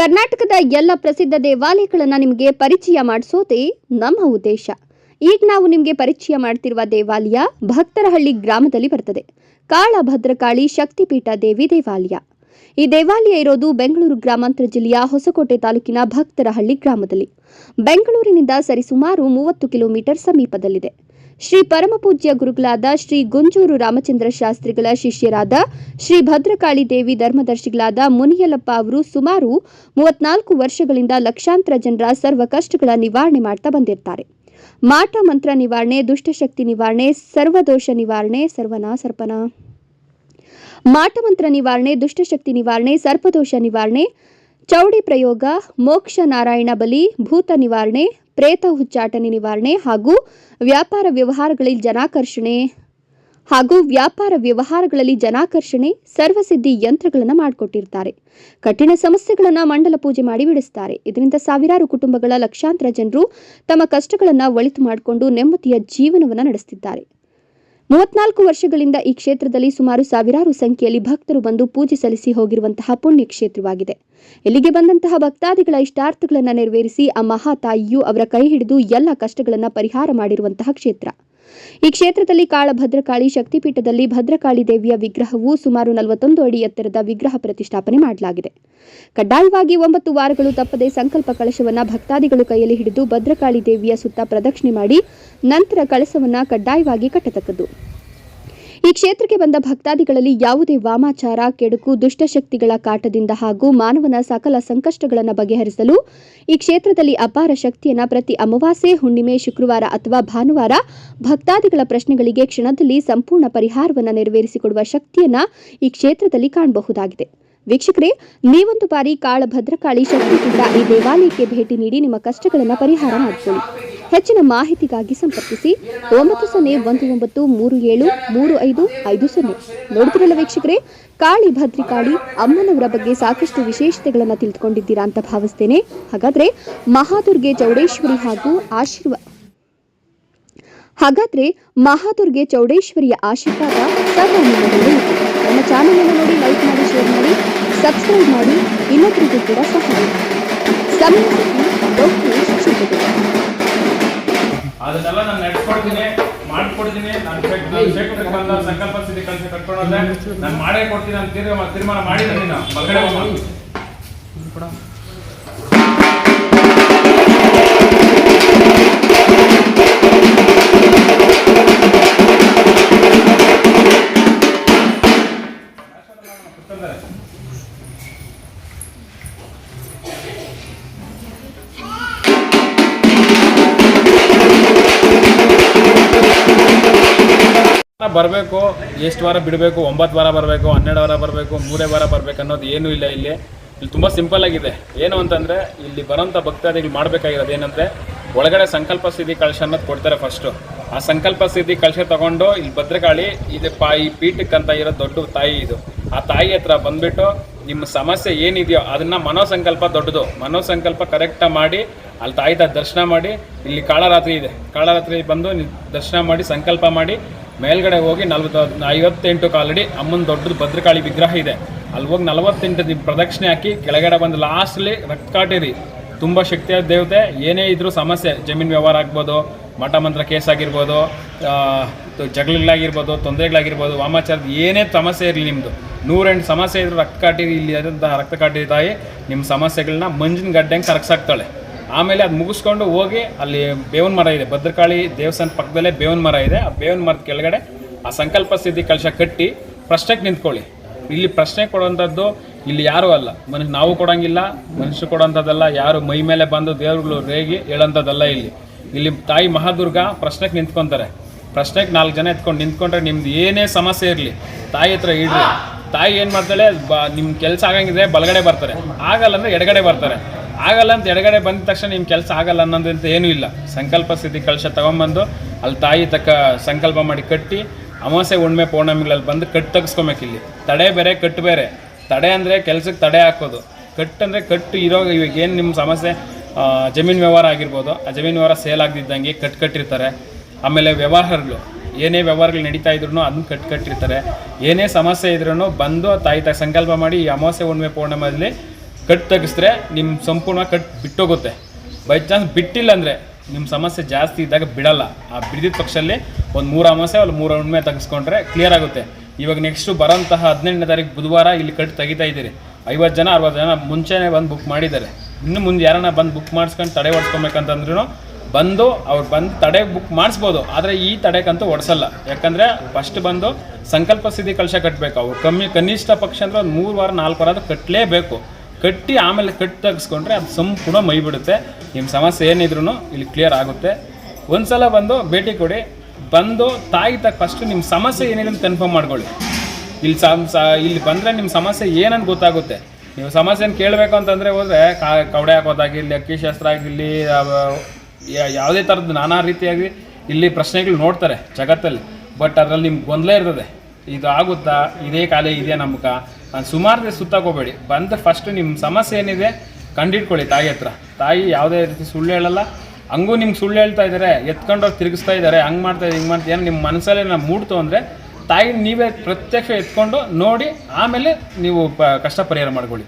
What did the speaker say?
ಕರ್ನಾಟಕದ ಎಲ್ಲ ಪ್ರಸಿದ್ಧ ದೇವಾಲಯಗಳನ್ನು ನಿಮಗೆ ಪರಿಚಯ ಮಾಡಿಸೋದೇ ನಮ್ಮ ಉದ್ದೇಶ. ಈಗ ನಾವು ನಿಮಗೆ ಪರಿಚಯ ಮಾಡ್ತಿರುವ ದೇವಾಲಯ ಭಕ್ತರಹಳ್ಳಿ ಗ್ರಾಮದಲ್ಲಿ ಬರ್ತದೆ. ಕಾಳಭದ್ರಕಾಳಿ ಶಕ್ತಿಪೀಠ ದೇವಿ ದೇವಾಲಯ. ಈ ದೇವಾಲಯ ಇರೋದು ಬೆಂಗಳೂರು ಗ್ರಾಮಾಂತರ ಜಿಲ್ಲೆಯ ಹೊಸಕೋಟೆ ತಾಲೂಕಿನ ಭಕ್ತರಹಳ್ಳಿ ಗ್ರಾಮದಲ್ಲಿ. ಬೆಂಗಳೂರಿನಿಂದ ಸರಿಸುಮಾರು ಮೂವತ್ತು ಕಿಲೋಮೀಟರ್ ಸಮೀಪದಲ್ಲಿದೆ. ಶ್ರೀ ಪರಮಪೂಜ್ಯ ಗುರುಗಳಾದ ಶ್ರೀ ಗುಂಜೂರು ರಾಮಚಂದ್ರ ಶಾಸ್ತ್ರಿಗಳ ಶಿಷ್ಯರಾದ ಶ್ರೀ ಭದ್ರಕಾಳಿ ದೇವಿ ಧರ್ಮದರ್ಶಿಗಳಾದ ಮುನಿಯಲಪ್ಪ ಅವರು ಸುಮಾರು ಮೂವತ್ನಾಲ್ಕು ವರ್ಷಗಳಿಂದ ಲಕ್ಷಾಂತರ ಜನರ ಸರ್ವ ಕಷ್ಟಗಳ ನಿವಾರಣೆ ಮಾಡ್ತಾ ಬಂದಿರ್ತಾರೆ. ಮಾಟ ಮಂತ್ರ ನಿವಾರಣೆ, ದುಷ್ಟಶಕ್ತಿ ನಿವಾರಣೆ, ಸರ್ವದೋಷ ನಿವಾರಣೆ ಸರ್ವನಾ ಸರ್ಪನಾ ಮಾಟಮಂತ್ರ ನಿವಾರಣೆ, ದುಷ್ಟಶಕ್ತಿ ನಿವಾರಣೆ, ಸರ್ಪದೋಷ ನಿವಾರಣೆ, ಚೌಡಿ ಪ್ರಯೋಗ, ಮೋಕ್ಷ ನಾರಾಯಣ ಬಲಿ, ಭೂತ ನಿವಾರಣೆ ಪ್ರೇತ ಹುಚ್ಚಾಟನೆ ನಿವಾರಣೆ ಹಾಗೂ ವ್ಯಾಪಾರ ವ್ಯವಹಾರಗಳಲ್ಲಿ ಜನಾಕರ್ಷಣೆ ಹಾಗೂ ವ್ಯಾಪಾರ ವ್ಯವಹಾರಗಳಲ್ಲಿ ಜನಾಕರ್ಷಣೆ ಸರ್ವಸಿದ್ಧಿ ಯಂತ್ರಗಳನ್ನು ಮಾಡಿಕೊಟ್ಟಿರ್ತಾರೆ. ಕಠಿಣ ಸಮಸ್ಯೆಗಳನ್ನು ಮಂಡಲ ಪೂಜೆ ಮಾಡಿ ಬಿಡಿಸ್ತಾರೆ. ಇದರಿಂದ ಸಾವಿರಾರು ಕುಟುಂಬಗಳ ಲಕ್ಷಾಂತರ ಜನರು ತಮ್ಮ ಕಷ್ಟಗಳನ್ನು ಒಳಿತು ಮಾಡಿಕೊಂಡು ನೆಮ್ಮದಿಯ ಜೀವನವನ್ನು ನಡೆಸುತ್ತಿದ್ದಾರೆ ಮೂವತ್ನಾಲ್ಕು ವರ್ಷಗಳಿಂದ ಈ ಕ್ಷೇತ್ರದಲ್ಲಿ ಸುಮಾರು ಸಾವಿರಾರು ಸಂಖ್ಯೆಯಲ್ಲಿ ಭಕ್ತರು ಬಂದು ಪೂಜೆ ಸಲ್ಲಿಸಿ ಹೋಗಿರುವಂತಹ ಪುಣ್ಯ ಕ್ಷೇತ್ರವಾಗಿದೆ ಇಲ್ಲಿಗೆ ಬಂದಂತಹ ಭಕ್ತಾದಿಗಳ ಇಷ್ಟಾರ್ಥಗಳನ್ನು ನೆರವೇರಿಸಿ ಆ ಮಹಾತಾಯಿಯು ಅವರ ಕೈ ಹಿಡಿದು ಎಲ್ಲ ಕಷ್ಟಗಳನ್ನು ಪರಿಹಾರ ಮಾಡಿರುವಂತಹ ಕ್ಷೇತ್ರ. ಈ ಕ್ಷೇತ್ರದಲ್ಲಿ ಕಾಳಭದ್ರಕಾಳಿ ಶಕ್ತಿಪೀಠದಲ್ಲಿ ಭದ್ರಕಾಳಿ ದೇವಿಯ ವಿಗ್ರಹವು ಸುಮಾರು ನಲವತ್ತೊಂದು ಅಡಿ ಎತ್ತರದ ವಿಗ್ರಹ ಪ್ರತಿಷ್ಠಾಪನೆ ಮಾಡಲಾಗಿದೆ. ಕಡ್ಡಾಯವಾಗಿ ಒಂಬತ್ತು ವಾರಗಳು ತಪ್ಪದೆ ಸಂಕಲ್ಪ ಕಳಶವನ್ನು ಭಕ್ತಾದಿಗಳು ಕೈಯಲ್ಲಿ ಹಿಡಿದು ಭದ್ರಕಾಳಿ ದೇವಿಯ ಸುತ್ತ ಪ್ರದಕ್ಷಿಣೆ ಮಾಡಿ ನಂತರ ಕಳಶವನ್ನು ಕಡ್ಡಾಯವಾಗಿ ಕಟ್ಟತಕ್ಕದ್ದು. ಈ ಕ್ಷೇತ್ರಕ್ಕೆ ಬಂದ ಭಕ್ತಾದಿಗಳಲ್ಲಿ ಯಾವುದೇ ವಾಮಾಚಾರ, ಕೆಡುಕು, ದುಷ್ಟಶಕ್ತಿಗಳ ಕಾಟದಿಂದ ಹಾಗೂ ಮಾನವನ ಸಕಲ ಸಂಕಷ್ಟಗಳನ್ನು ಬಗೆಹರಿಸಲು ಈ ಕ್ಷೇತ್ರದಲ್ಲಿ ಅಪಾರ ಶಕ್ತಿಯನ್ನು ಪ್ರತಿ ಅಮಾವಾಸ್ಯೆ, ಹುಣ್ಣಿಮೆ, ಶುಕ್ರವಾರ ಅಥವಾ ಭಾನುವಾರ ಭಕ್ತಾದಿಗಳ ಪ್ರಶ್ನೆಗಳಿಗೆ ಕ್ಷಣದಲ್ಲಿ ಸಂಪೂರ್ಣ ಪರಿಹಾರವನ್ನು ನೆರವೇರಿಸಿಕೊಡುವ ಶಕ್ತಿಯನ್ನು ಈ ಕ್ಷೇತ್ರದಲ್ಲಿ ಕಾಣಬಹುದಾಗಿದೆ. ವೀಕ್ಷಕರೇ, ನೀವೊಂದು ಬಾರಿ ಕಾಳ ಭದ್ರಕಾಳಿ ಶಕ್ತಿಪೀಠ ಈ ದೇವಾಲಯಕ್ಕೆ ಭೇಟಿ ನೀಡಿ ನಿಮ್ಮ ಕಷ್ಟಗಳನ್ನು ಪರಿಹಾರ ಮಾಡಿಕೊಳ್ಳಿ. ಹೆಚ್ಚಿನ ಮಾಹಿತಿಗಾಗಿ ಸಂಪರ್ಕಿಸಿ ಒಂಬತ್ತು ಸೊನ್ನೆ ಒಂದು ಒಂಬತ್ತು ಮೂರು ಏಳು ಮೂರು ಐದು ಐದು ಸೊನ್ನೆ. ನೋಡ್ತಿರಲ್ಲ ವೀಕ್ಷಕರೇ, ಕಾಳಿ ಭದ್ರಿಕಾಳಿ ಅಮ್ಮನವರ ಬಗ್ಗೆ ಸಾಕಷ್ಟು ವಿಶೇಷತೆಗಳನ್ನು ತಿಳಿದುಕೊಂಡಿದ್ದೀರಾ ಅಂತ ಭಾವಿಸ್ತೇನೆ. ಹಾಗಾದ್ರೆ ಮಹಾದುರ್ಗೆ ಚೌಡೇಶ್ವರಿ ಹಾಗೂ ಆಶೀರ್ವ ಹಾಗಾದ್ರೆ ಮಹಾದುರ್ಗೆ ಚೌಡೇಶ್ವರಿಯ ಆಶೀರ್ವಾದ ಸದಾ ನಿಮ್ಮ ಚಾನೆಲ್ ಅನ್ನು ನೋಡಿ ಲೈಕ್ ಮಾಡಿ ಶೇರ್ ಮಾಡಿ ಸಬ್ಸ್ಕ್ರೈಬ್ ಮಾಡಿ ಇನ್ನೊಬ್ಬರಿಗೂ ಕೂಡ ಸಹಾಯ. ಸಮಯ ಡಾಕ್ಟರ್ ಅದನ್ನೆಲ್ಲ ನಾನು ನಡ್ಸ್ಕೊಡ್ತೀನಿ, ಮಾಡ್ಕೊಡ್ತೀನಿ. ನಾನು ಕ್ಷೇತ್ರಕ್ಕೆ ಬಂದ ಸಂಕಲ್ಪ ಸ್ಥಿತಿ ಕಳಿಸಿ ಕಟ್ಕೊಂಡ್ರೆ ನಾನು ಮಾಡೇ ಕೊಡ್ತೀನಿ ಅಂತ ತೀರ್ಮಾನ ಮಾಡಿದ್ರೆ ನೀನು. ಮಕ್ಕಳೇ ಬರಬೇಕು, ಎಷ್ಟು ವಾರ ಬಿಡಬೇಕು, ಒಂಬತ್ತು ವಾರ ಬರಬೇಕು, ಹನ್ನೆರಡು ವಾರ ಬರಬೇಕು, ಮೂರೇ ವಾರ ಬರಬೇಕು ಅನ್ನೋದು ಏನೂ ಇಲ್ಲ ಇಲ್ಲಿ. ಇಲ್ಲಿ ತುಂಬ ಸಿಂಪಲ್ ಆಗಿದೆ. ಏನು ಅಂತಂದರೆ, ಇಲ್ಲಿ ಬರೋಂಥ ಭಕ್ತಾದಿಗಳು ಮಾಡಬೇಕಾಗಿರೋದು ಏನಂದರೆ, ಒಳಗಡೆ ಸಂಕಲ್ಪ ಸಿದ್ಧಿ ಕಳಶ ಅನ್ನೋದು ಕೊಡ್ತಾರೆ ಫಸ್ಟು ಆ ಸಂಕಲ್ಪ ಸಿದ್ಧಿ ಕಳಶ ತಗೊಂಡು ಇಲ್ಲಿ ಭದ್ರಕಾಳಿ, ಇದು ಪಾ, ಈ ಪೀಠಕ್ಕಂತ ಇರೋ ದೊಡ್ಡ ತಾಯಿ ಇದು. ಆ ತಾಯಿ ಹತ್ರ ಬಂದ್ಬಿಟ್ಟು ನಿಮ್ಮ ಸಮಸ್ಯೆ ಏನಿದೆಯೋ ಅದನ್ನು ಮನೋಸಂಕಲ್ಪ ದೊಡ್ಡದು. ಮನೋಸಂಕಲ್ಪ ಕರೆಕ್ಟಾಗಿ ಮಾಡಿ ಅಲ್ಲಿ ತಾಯಿ ತ ದರ್ಶನ ಮಾಡಿ, ಇಲ್ಲಿ ಕಾಳರಾತ್ರಿ ಇದೆ. ಕಾಳರಾತ್ರಿ ಬಂದು ದರ್ಶನ ಮಾಡಿ, ಸಂಕಲ್ಪ ಮಾಡಿ, ಮೇಲ್ಗಡೆ ಹೋಗಿ ನಲ್ವತ್ತು, ಐವತ್ತೆಂಟು ಕಾಲಡಿ ಅಮ್ಮನ ದೊಡ್ಡದು ಭದ್ರಕಾಳಿ ವಿಗ್ರಹ ಇದೆ. ಅಲ್ಲಿ ಹೋಗಿ ನಲವತ್ತೆಂಟು ಪ್ರದಕ್ಷಿಣೆ ಹಾಕಿ ಕೆಳಗಡೆ ಬಂದು ಲಾಸ್ಟ್ಲಿ ರಕ್ತ ಕಾಟಿರಿ ತುಂಬ ಶಕ್ತಿಯಾದ ದೇವತೆ, ಏನೇ ಇದ್ರೂ ಸಮಸ್ಯೆ, ಜಮೀನು ವ್ಯವಹಾರ ಆಗ್ಬೋದು, ಮಠ ಮಂತ್ರ ಕೇಸ್ ಆಗಿರ್ಬೋದು ಜಗಳಾಗಿರ್ಬೋದು ತೊಂದರೆಗಳಾಗಿರ್ಬೋದು, ವಾಮಾಚಾರದ ಏನೇ ಸಮಸ್ಯೆ ಇರಲಿ ನಿಮ್ಮದು ನೂರೆಂಟು ಸಮಸ್ಯೆ ಇದ್ರೂ ರಕ್ತ ಕಾಟಿರಿ ಇಲ್ಲಿ ರಕ್ತ ಕಾಟಿರಿ ತಾಯಿ. ನಿಮ್ಮ ಸಮಸ್ಯೆಗಳನ್ನ ಮಂಜಿನ ಗಡ್ಡೆಂಗೆ ಕರಗ್ಸಾಕ್ತಾಳೆ. ಆಮೇಲೆ ಅದು ಮುಗಿಸ್ಕೊಂಡು ಹೋಗಿ ಅಲ್ಲಿ ಬೇವಿನ ಮರ ಇದೆ. ಭದ್ರಕಾಳಿ ದೇವಸ್ಥಾನ ಪಕ್ಕದಲ್ಲೇ ಬೇವಿನ ಮರ ಇದೆ. ಆ ಬೇವಿನ ಮರದ ಕೆಳಗಡೆ ಆ ಸಂಕಲ್ಪ ಸಿದ್ಧಿ ಕಲಶ ಕಟ್ಟಿ ಪ್ರಶ್ನೆಗೆ ನಿಂತ್ಕೊಳ್ಳಿ. ಇಲ್ಲಿ ಪ್ರಶ್ನೆ ಕೊಡುವಂಥದ್ದು ಇಲ್ಲಿ ಯಾರೂ ಅಲ್ಲ. ಮನುಷ್ಯ ನಾವು ಕೊಡೋಂಗಿಲ್ಲ ಮನುಷ್ಯರು ಕೊಡೋಂಥದ್ದಲ್ಲ, ಯಾರು ಮೈ ಮೇಲೆ ಬಂದು ದೇವರುಗಳು ರೇಗಿ ಹೇಳೋಂಥದ್ದಲ್ಲ ಇಲ್ಲಿ. ಇಲ್ಲಿ ತಾಯಿ ಮಹಾದುರ್ಗ ಪ್ರಶ್ನೆಗೆ ನಿಂತ್ಕೊಂತಾರೆ. ಪ್ರಶ್ನೆಗೆ ನಾಲ್ಕು ಜನ ಎತ್ಕೊಂಡು ನಿಂತ್ಕೊಂಡ್ರೆ ನಿಮ್ದು ಏನೇ ಸಮಸ್ಯೆ ಇರಲಿ, ತಾಯಿ ಹತ್ರ ಇಡ್ರಿ. ತಾಯಿ ಏನು ಮಾಡ್ತಾಳೆ, ಬ ನಿಮ್ಮ ಕೆಲಸ ಆಗಂಗಿದ್ರೆ ಬಲಗಡೆ ಬರ್ತಾರೆ. ಆಗಲ್ಲ ಅಂದರೆ ಎಡಗಡೆ ಬರ್ತಾರೆ. ಆಗಲ್ಲ ಅಂತ ಎಡಗಡೆ ಬಂದ ತಕ್ಷಣ ನಿಮ್ಮ ಕೆಲಸ ಆಗಲ್ಲ ಅನ್ನೋದಂತ ಏನೂ ಇಲ್ಲ. ಸಂಕಲ್ಪ ಸ್ಥಿತಿ ಕಳಶ ತಗೊಂಬಂದು ಅಲ್ಲಿ ತಾಯಿ ತಕ್ಕ ಸಂಕಲ್ಪ ಮಾಡಿ ಕಟ್ಟಿ ಅಮಾವಾಸ್ಯೆ ಹುಣ್ಣಿಮೆ ಪೌರ್ಣಮಿಗಳಲ್ಲಿ ಬಂದು ಕಟ್ಟು ತೆಗೆಸ್ಕೊಬೇಕು ಇಲ್ಲಿ. ತಡೆ ಬೇರೆ ಕಟ್ಟು ಬೇರೆ. ತಡೆ ಅಂದರೆ ಕೆಲಸಕ್ಕೆ ತಡೆ ಹಾಕೋದು. ಕಟ್ಟು ಅಂದರೆ ಕಟ್ಟು ಇರೋ ಇವಾಗ ಏನು ನಿಮ್ಮ ಸಮಸ್ಯೆ? ಜಮೀನು ವ್ಯವಹಾರ ಆಗಿರ್ಬೋದು. ಆ ಜಮೀನು ವ್ಯವಹಾರ ಸೇಲ್ ಆಗದಿದ್ದಂಗೆ ಕಟ್ ಕಟ್ಟಿರ್ತಾರೆ. ಆಮೇಲೆ ವ್ಯವಹಾರಗಳು. ಏನೇ ವ್ಯವಹಾರಗಳು ನಡೀತಾ ಇದ್ರು ಅದನ್ನ ಕಟ್ ಕಟ್ಟಿರ್ತಾರೆ. ಏನೇ ಸಮಸ್ಯೆ ಇದ್ರೂ ಬಂದು ತಾಯಿ ತಾಯಿ ಸಂಕಲ್ಪ ಮಾಡಿ ಈ ಅಮಾವಾಸ್ಯೆ ಹುಣ್ಣಿಮೆ ಪೌರ್ಣಮಲ್ಲಿ ಕಟ್ ತೆಗೆಸಿದ್ರೆ ನಿಮ್ಮ ಸಂಪೂರ್ಣ ಕಟ್ ಬಿಟ್ಟೋಗುತ್ತೆ. ಬೈ ಚಾನ್ಸ್ ಬಿಟ್ಟಿಲ್ಲ ಅಂದರೆ ನಿಮ್ಮ ಸಮಸ್ಯೆ ಜಾಸ್ತಿ ಇದ್ದಾಗ ಬಿಡಲ್ಲ. ಆ ಬಿಡಿದ ಪಕ್ಷದಲ್ಲಿ ಒಂದು ಮೂರು ಅಮಾಸೆ ಅಲ್ಲಿ ಮೂರು ಹುಣ್ಣಿಮೆ ತೆಗೆಸ್ಕೊಂಡ್ರೆ ಕ್ಲಿಯರ್ ಆಗುತ್ತೆ. ಇವಾಗ ನೆಕ್ಸ್ಟು ಬರೋಂತಹ ಹದಿನೆಂಟನೇ ತಾರೀಕು ಬುಧವಾರ ಇಲ್ಲಿ ಕಟ್ ತೆಗಿತಾ ಇದ್ದೀರಿ. ಐವತ್ತು ಜನ, ಅರವತ್ತು ಜನ ಮುಂಚೆನೇ ಬಂದು ಬುಕ್ ಮಾಡಿದ್ದಾರೆ. ಇನ್ನು ಮುಂದೆ ಯಾರನ್ನ ಬಂದು ಬುಕ್ ಮಾಡಿಸ್ಕೊಂಡು ತಡೆ ಹೊಡ್ಸ್ಕೊಬೇಕಂತಂದ್ರೂ ಬಂದು ಅವ್ರು ಬಂದು ತಡೆ ಬುಕ್ ಮಾಡಿಸ್ಬೋದು. ಆದರೆ ಈ ತಡೆಗಂತೂ ಓಡಿಸಲ್ಲ ಯಾಕಂದರೆ ಫಸ್ಟ್ ಬಂದು ಸಂಕಲ್ಪ ಸಿದ್ಧಿ ಕಲಶ ಕಟ್ಟಬೇಕು ಅವ್ರು ಕಮ್ಮಿ ಕನಿಷ್ಠ ಪಕ್ಷ ಅಂದರೆ ಒಂದು ಮೂರು ವಾರ, ನಾಲ್ಕು ವಾರ ಅದು ಕಟ್ಟಲೇಬೇಕು ಕಟ್ಟಿ ಆಮೇಲೆ ಕಟ್ ತೆಗೆಸ್ಕೊಂಡ್ರೆ ಅದು ಸಂಪೂರ್ಣ ಮೈ ಬಿಡುತ್ತೆ ನಿಮ್ಮ ಸಮಸ್ಯೆ ಏನಿದ್ರು ಇಲ್ಲಿ ಕ್ಲಿಯರ್ ಆಗುತ್ತೆ. ಒಂದ್ಸಲ ಬಂದು ಭೇಟಿ ಕೊಡಿ. ಬಂದು ತಾಯಿ ತಕ್ಕ ಫಸ್ಟ್ ನಿಮ್ಮ ಸಮಸ್ಯೆ ಏನಿದೆ ಅಂತ ಕನ್ಫರ್ಮ್ ಮಾಡ್ಕೊಳ್ಳಿ. ಇಲ್ಲಿ ಸಮ್ ಇಲ್ಲಿ ಬಂದರೆ ನಿಮ್ಮ ಸಮಸ್ಯೆ ಏನಂತ ಗೊತ್ತಾಗುತ್ತೆ. ನೀವು ಸಮಸ್ಯೆನ ಕೇಳಬೇಕು ಅಂತಂದರೆ ಹೋದರೆ ಕಾ ಕವಡೆ ಹಾಕೋದಾಗಿರಲಿ ಅಕ್ಕಿಶಾಸ್ತ್ರ ಆಗಿರಲಿ ಯಾವುದೇ ಥರದ್ದು ನಾನಾ ರೀತಿಯಾಗಿ ಇಲ್ಲಿ ಪ್ರಶ್ನೆಗಳು ನೋಡ್ತಾರೆ ಜಗತ್ತಲ್ಲಿ. ಬಟ್ ಅದರಲ್ಲಿ ನಿಮ್ಗೆ ಗೊಂದಲ ಇರ್ತದೆ. ಇದು ಆಗುತ್ತಾ? ಇದೇ ಕಾಲೇ ಇದೆಯಾ ನಮ್ಗ ಸುಮಾರು ಸುತ್ತಾಕೋಬೇಡಿ. ಬಂದು ಫಸ್ಟ್ ನಿಮ್ಮ ಸಮಸ್ಯೆ ಏನಿದೆ ಕಂಡಿಡ್ಕೊಳ್ಳಿ ತಾಯಿ ಹತ್ರ. ತಾಯಿ ಯಾವುದೇ ರೀತಿ ಸುಳ್ಳು ಹೇಳಲ್ಲ. ಹಂಗೂ ನಿಮ್ಗೆ ಸುಳ್ಳು ಹೇಳ್ತಾ ಇದ್ದಾರೆ ಎತ್ಕೊಂಡೋಗಿ ತಿರುಗಿಸ್ತಾ ಇದ್ದಾರೆ ಹಂಗೆ ಮಾಡ್ತಾ ಹಿಂಗೆ ಮಾಡ್ತಾ ಏನು ನಿಮ್ಮ ಮನಸ್ಸಲ್ಲೇ ನಾವು ಮೂಡ್ತು ಅಂದರೆ, ತಾಯಿ ನೀವೇ ಪ್ರತ್ಯಕ್ಷ ಎತ್ಕೊಂಡು ನೋಡಿ, ಆಮೇಲೆ ನೀವು ಕಷ್ಟ ಪರಿಹಾರ ಮಾಡ್ಕೊಳ್ಳಿ.